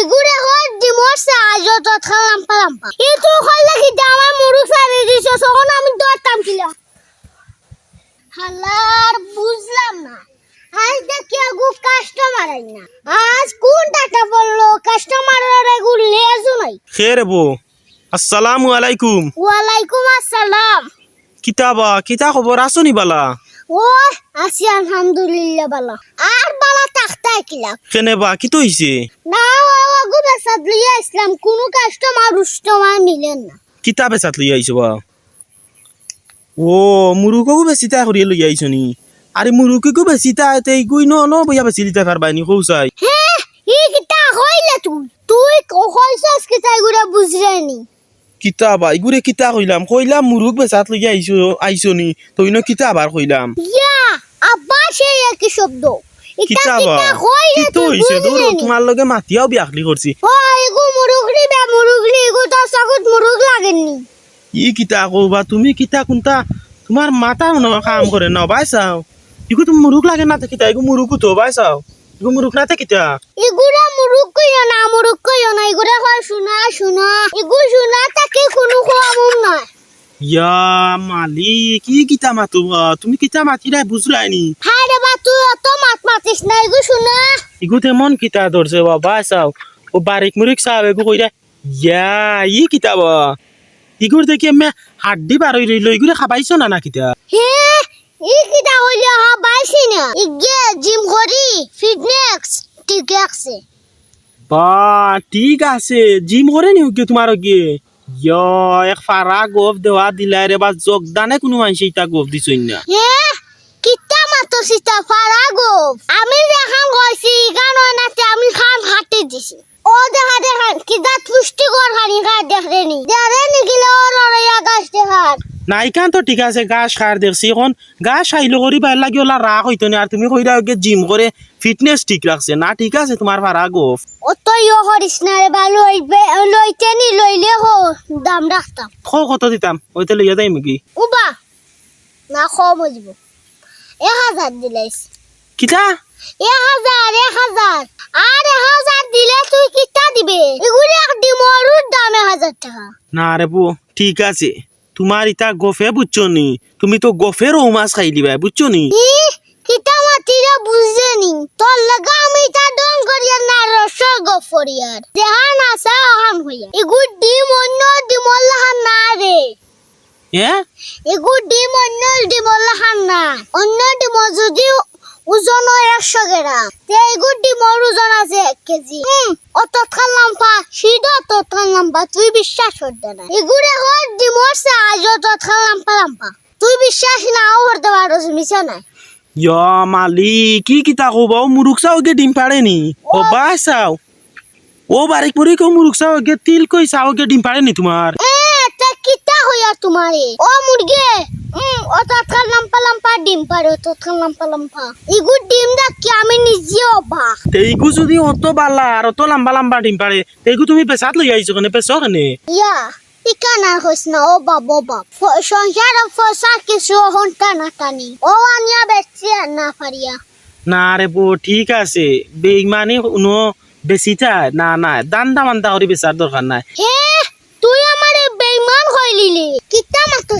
এগুড়ে হর ডিমোর সাহায্য তো খালাম পালাম এ তুই হলে কি সারি দিছ তখন আমি দৌড়তাম কিলা। হালার বুঝলাম না। আজ দেখি আগু কাস্টমার আই না। আজ কোন টাকা পড়ল কাস্টমারের আগু লেজু নাই। খের বো আসসালামু আলাইকুম। ওয়ালাইকুম আসসালাম। কিতাবা কিতা খবর? আসনি বালা। ও আছি আলহামদুলিল্লাহ ভালো। আর বালা তাখতাই কিলা। কেনে বা কি তো হইছে? না ও আগু বেসাদ লিয়া ইসলাম কোনো কাস্টমার রুস্টমার মিলেন না। কিতা বেচাত লই আইছো বা? ও মুরুকও বেশি তা করিয়ে লই আইছো নি? আরে মুরুকিকও বেশি তা তে গুই ন ন বইয়া বেশি লিতে পারবাই নি কৌসাই হ্যাঁ ই কিতা হইলে তুই? তুই কইছস কিতা এগুলা বুঝরানি কিতা বা ইগুরে কিতা কইলাম। কইলাম মুরুক বেচাত লই আইছো আইছো নি তুই ন কিতা আবার কইলাম। ইয়া আবার সেই একই শব্দ। কিতা বা কিতা তো হইছে দূর তোমার লগে মাতিয়াও বিয়াখলি করছি ও এগু মুরুগলি বে মুরুগলি এগু তো সগুত মুরুগ লাগেননি ই কিতা কবা তুমি কিতা কোনটা? তোমার মাথা ন কাম করে না বাইসাও ইগু তুমি মুরুক লাগে না কিতা? ইগু মুরুকু তো বাইসাও ইগু মুরুক না কিতা? এগুলা মুরুগ কইও না মুরুগ কইও না এগুলা হয় শোনা শোনা এগু শোনা তাকে কোনো খোয়ামুম নয় ইয়া মালিক কি কিতা মাতো তুমি কিতা মাতিলাই বুঝলাই হায় রে বা তুই অত মাত মাতিস না এগু শোনা। ইগু তেমন কিতা ধরছে বা বাইসাও ও বারিক মুরিক সাবে গু কইরা ইয়া ই কিতা বা। ইগুর দেখি আমি হাড্ডি বার হই রইল ইগুরে খাবাইছো না না কিতা? হে ই কিটা হইলে হা বাইছি না। ইগে জিম করি ফিটনেস ঠিক আছে। ঠিক আছে, জিম করে নিউ কি তোমার ইয় এক ফারা গোফ দেওয়া দিলাই রে বা, যোগদানে কোনো মানুষ এটা গোফ দিছই না। গো আমি দেখান কইছি গান নাতে আমি খান হাতে দিছি ও দেখা দেখান কিটা পুষ্টিকর খানি খা দেখরে নি দেখরে নি গিলে ও লড়াইয়া গাছ দেখান নাইকান তো ঠিক আছে গা খার দেখছি এখন। গা খাইলো করি বাইর লাগি ওলা রাগ হইতো না আর তুমি কইরা ওকে জিম করে ফিটনেস ঠিক রাখছে না ঠিক আছে তোমার ফারা গোফ ও তো ইয়ে করিস না রে বা লইবে লইতে নি লইলে হো দাম রাখতাম খো কত দিতাম? ওইতে লইয়া যাই কি উবা না কম হইব এক হাজার দিলাইস কিতা? এক হাজার এক হাজার আর এক হাজার দিলে তুই কিতা দিবে? এগুলি এক ডিমরুর দাম এক হাজার টাকা। না রে বউ ঠিক আছে। তোমার ইতা গোফে বুঝছ নি? তুমি তো গোফের ও মাছ খাই দিবা বুঝছ নি? কিতা মাতিরা বুঝছে নি? তোর লাগা আমি তা ডং করিয়া না রস গফরিয়ার। দেহা না সা হান হইয়া। এগু ডিম অন্য ডিমল্লা হান না রে। হ্যাঁ এগু ডিম অন্য ডিমল্লা হান না। অন্য ডিম যদি ওজন হয় একশো গ্রাম। তে এগু ডিমর ওজন আছে এক কেজি। হুম অত খালাম পা সিধা অত খালাম পা তুই বিশ্বাস করতে না এগুড়ে হর পালাম পা তুই বিশ্বাস করতে পারো মিশা ইয়া মালিক কি কিতা কবা? ও মুরুক চাও গে ডিম পাড়ে নি। ও বাই চাও ও বারিক মুরিক ও মুরুক চাও গে তিল কই চাও গে ডিম পাড়ে নি তোমার এ তা কিতা হইয়া তোমারে ও মুরগে অত খালাম পালাম পা ডিম পারে অত খালাম পালাম পা এগু ডিম দেখি আমি নিজে অবাক। তেইগু যদি অত বালা আর অত লম্বা লম্বা ডিম পাড়ে তেইগু তুমি পেশাত লই আইছো কেনে পেছ কেনে? ইয়া ইকানা হইস না ও বাপ ও বাপ। সংসার ফসা কিছু হন টানা টানি ও আনিয়া বেচি না পারিয়া না রে বউ ঠিক আছে। বেইমানি কোনো বেশিটা না না দান্দা মান্দা করে বেচার দরকার নাই। হে তুই আমারে বেইমান হইলিলি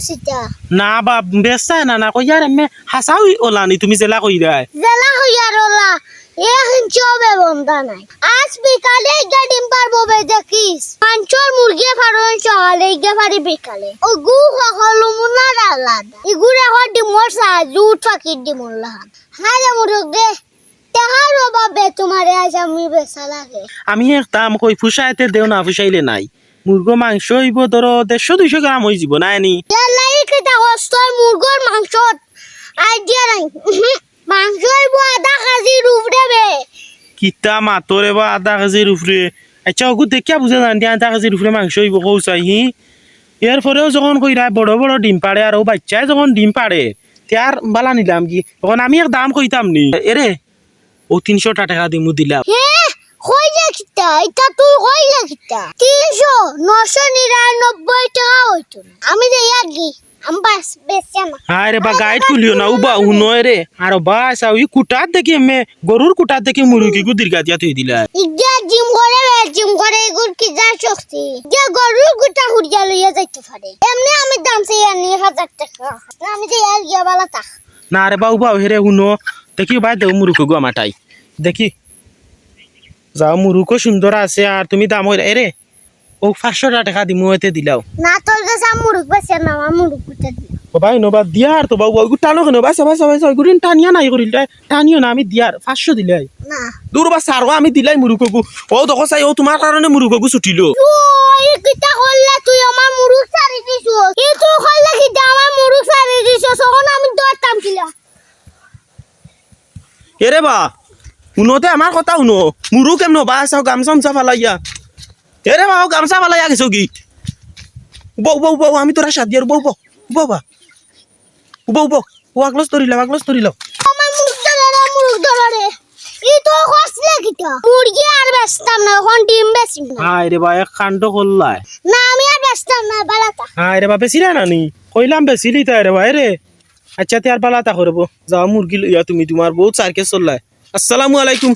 সিতা না বা বেচা না না কই আর এমে হাসাও ওলানি তুমি জেলা কই দেয় জেলা হইয়া রলা এ হিঞ্চবে বন্ধা নাই। আজ বিকালে গাডিম পারব বে দেখিস? পাঞ্চর মুরগি ফারন সকালে ইগে পারি বিকালে। ও গু সকলো মুনার আলাদা ইগুর এখন ডিমর সাহায্য উঠাকি ডিমর লাহান। হ্যাঁ রে মুরগে তেহার বাবে তোমারে আজ আমি বেচা লাগে। আমি এক দাম কই ফুসাইতে দেও না ফুসাইলে নাই। মুরগ মাংস হইব ধরো দেড়শো দুইশো গ্রাম হয়ে যাব না নি মুরগর মাংসত? আইডিয়া নাই। মাংস হইব আধা কেজির উপরে বে। কিতা মাতরে বা আধা কেজির উপরে আচ্ছা ওগু দেখিয়া বুঝে জান দিয়া আধা কেজির উপরে মাংস হইব কৌসাই হি এর পরেও যখন কইরা বড় বড় ডিম পাড়ে আর ও বাচ্চায় যখন ডিম পাড়ে তার বালা নিলাম কি? তখন আমি এক দাম কইতাম নি এরে ও তিনশো টাকা দিমু দিলাম। কিতা এটা তুই কইলে কিতা তিনশো নশো নিরানব্বই টাকা হইতো আমি যে ইয়ার গি আমি না বা গাইড তুলিও না। উবা উনয় রে। আর বা চাও ই কুটার দেখি মে গরুর কুটার দেখি তুই দিলা। ইগা জিম করে জিম করে এগুর কি যা শক্তি? যে গরুর গুটা হুড়িয়া লইয়া যাইতে পারে। এমনি আমি দাম চাই আনি হাজার টাকা। আমি যে আর গিয়া বালা তাক না রে বা উবা হেরে শুনো দেখি ভাই দেও মুরুকো গো আমাটাই দেখি। যাও মুরুকো সুন্দর আছে আর তুমি দাম এরে ও পাঁচশো টাকা দিমু এতে দিলাও। না তোর কাছে মুরুখ বেছে না আমার মুরুখ গুটা দিই ও ভাই নবা দিয়ার তো বাবু ওই টানো কেন বাসা বাসা বাসা ওই গুড়িন টানিয়া নাই করিল টানিও না আমি দিয়ার পাঁচশো দিলাই না। দূর বা সারো আমি দিলাই মুরুকগু ও দেখো চাই ও তোমার কারণে মুরুকগু ছুটিলো। ওই কিটা করলে তুই আমার মুরুখ সারি দিছ। ই তুই করলে কি আমার মুরুখ সারি দিছ তখন আমি দৌড়তাম ছিলাম এরে বা শুনোতে আমার কথা শুনো। মুরু কেমন বা চাও গামছা উমছা ফালাইয়া এরে বা ও গামছা ফালাইয়া গেছো কি? বউ বউ বউ আমি তোরা সাত দিয়ার বউ বউ বউ বা। বউ বউ ও রে ই তুই করছিলে কিটা? মুরগি আর বেচতাম না এখন ডিম বেচিম না হায় রে বা এক কাণ্ড করলাই না আমি আর বেচতাম না বালাতা। হায় রে বা বেশি না নানি? কইলাম বেশি লিতা রে ভাই রে আচ্ছা তে আর বালাতা করব যাও মুরগি লইয়া তুমি তোমার বহুত সার্কেস চললাই আসসালামু আলাইকুম।